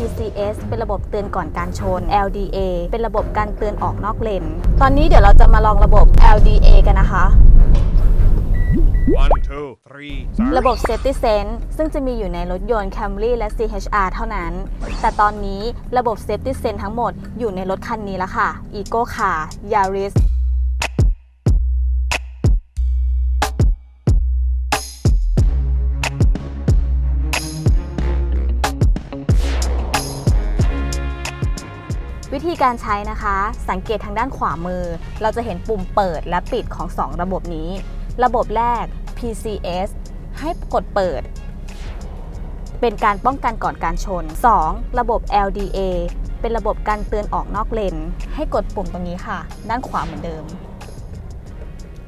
PCS เป็นระบบเตือนก่อนการชน LDA เป็นระบบการเตือนออกนอกเลน ตอนนี้เดี๋ยวเราจะมาลองระบบ LDA กันนะคะ One, two, three, start. ระบบ Safety Sense ซึ่งจะมีอยู่ในรถยนต์ Camry และ CHR เท่านั้น แต่ตอนนี้ระบบ Safety Sense ทั้งหมดอยู่ในรถคันนี้แล้วค่ะ Eco Car Yaris วิธีการใช้นะคะ สังเกตทางด้านขวามือ เราจะเห็นปุ่มเปิดและปิดของ 2 ระบบนี้ ระบบแรก PCS ให้กดเปิด เป็นการป้องกันก่อนการชน 2. ระบบ LDA เป็นระบบการเตือนออกนอกเลน ให้กดปุ่มตรงนี้ค่ะ ด้านขวาเหมือนเดิม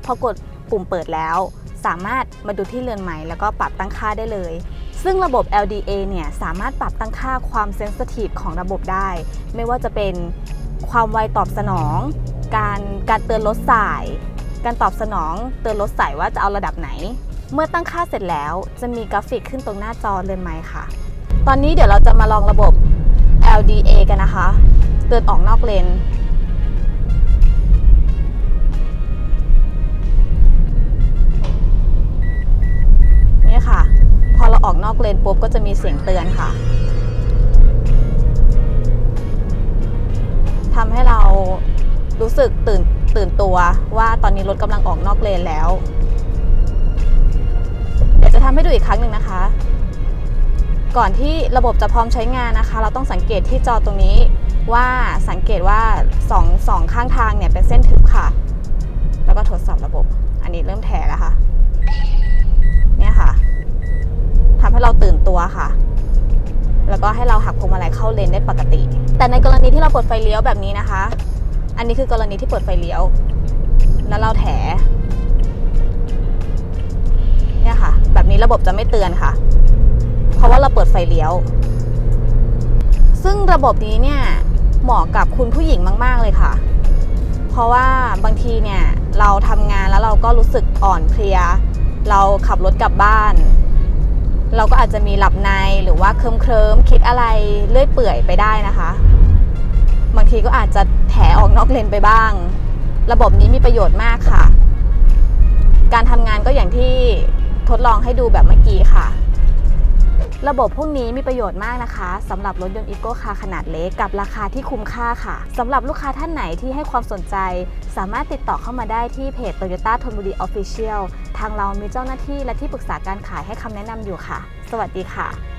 พอกดปุ่มเปิดแล้ว สามารถมาดูที่เรือนไหมแล้วก็ปรับตั้งค่าได้เลย ซึ่งระบบ LDA เนี่ยสามารถปรับตั้งค่าความเซนซิทีฟของระบบได้ ไม่ว่าจะเป็นความไวตอบสนอง การการเตือนลดสาย การตอบสนอง เตือนลดสายว่าจะเอาระดับไหน เมื่อตั้งค่าเสร็จแล้วจะมีกราฟิกขึ้นตรงหน้าจอเรือนไม้ค่ะ ตอนนี้เดี๋ยวเราจะมาลองระบบ LDA กันนะคะ เตือนออกนอกเลน เลนปุ๊บก็จะมีเสียงเตือนค่ะทำให้เรารู้สึกตื่นตื่นตัวว่าตอนนี้รถกำลังออกนอกเลนแล้ว เดี๋ยวจะทำให้ดูอีกครั้งหนึ่งนะคะ ก่อนที่ระบบจะพร้อมใช้งานนะคะ เราต้องสังเกตที่จอตรงนี้ว่าสังเกตว่าสองสองข้างทางเนี่ยเป็นเส้นทึบค่ะ แล้วก็ทดสอบระบบ อันนี้เริ่มแถแล้วค่ะ เนี่ยค่ะทำให้เรา ตื่นตัวค่ะ แล้วก็ให้เราหักพวงมาลัยเข้าเลนได้ปกติ แต่ในกรณีที่เราเปิดไฟเลี้ยวแบบนี้นะคะ อันนี้คือกรณีที่เปิดไฟเลี้ยว แล้วเราแถเนี่ยค่ะ แบบนี้ระบบจะไม่เตือนค่ะ เพราะว่าเราเปิดไฟเลี้ยว ซึ่งระบบนี้เนี่ยเหมาะกับคุณผู้หญิงมาก ๆ เลยค่ะ เพราะว่าบางทีเนี่ยเราทำงานแล้วเราก็รู้สึกอ่อนเพลีย เราขับรถกลับบ้าน เราก็อาจจะมีหลับในหรือว่าเคลิ้มเคลิมคิดอะไรเลื่อยเปื่อยไปได้นะคะ บางทีก็อาจจะแถออกนอกเลนไปบ้าง ระบบนี้มีประโยชน์มากค่ะ การทำงานก็อย่างที่ทดลองให้ดูแบบเมื่อกี้ค่ะ ระบบพวกนี้มีประโยชน์มากนะคะสำหรับรถยนต์อีโก้คาขนาดเล็กกับราคาที่คุ้มค่าค่ะสำหรับลูกค้าท่านไหนที่ให้ความสนใจ สามารถติดต่อเข้ามาได้ที่เพจ Toyota ธนบุรี Official ทางเรามีเจ้าหน้าที่และที่ปรึกษาการขายให้คำแนะนำอยู่ค่ะ สวัสดีค่ะ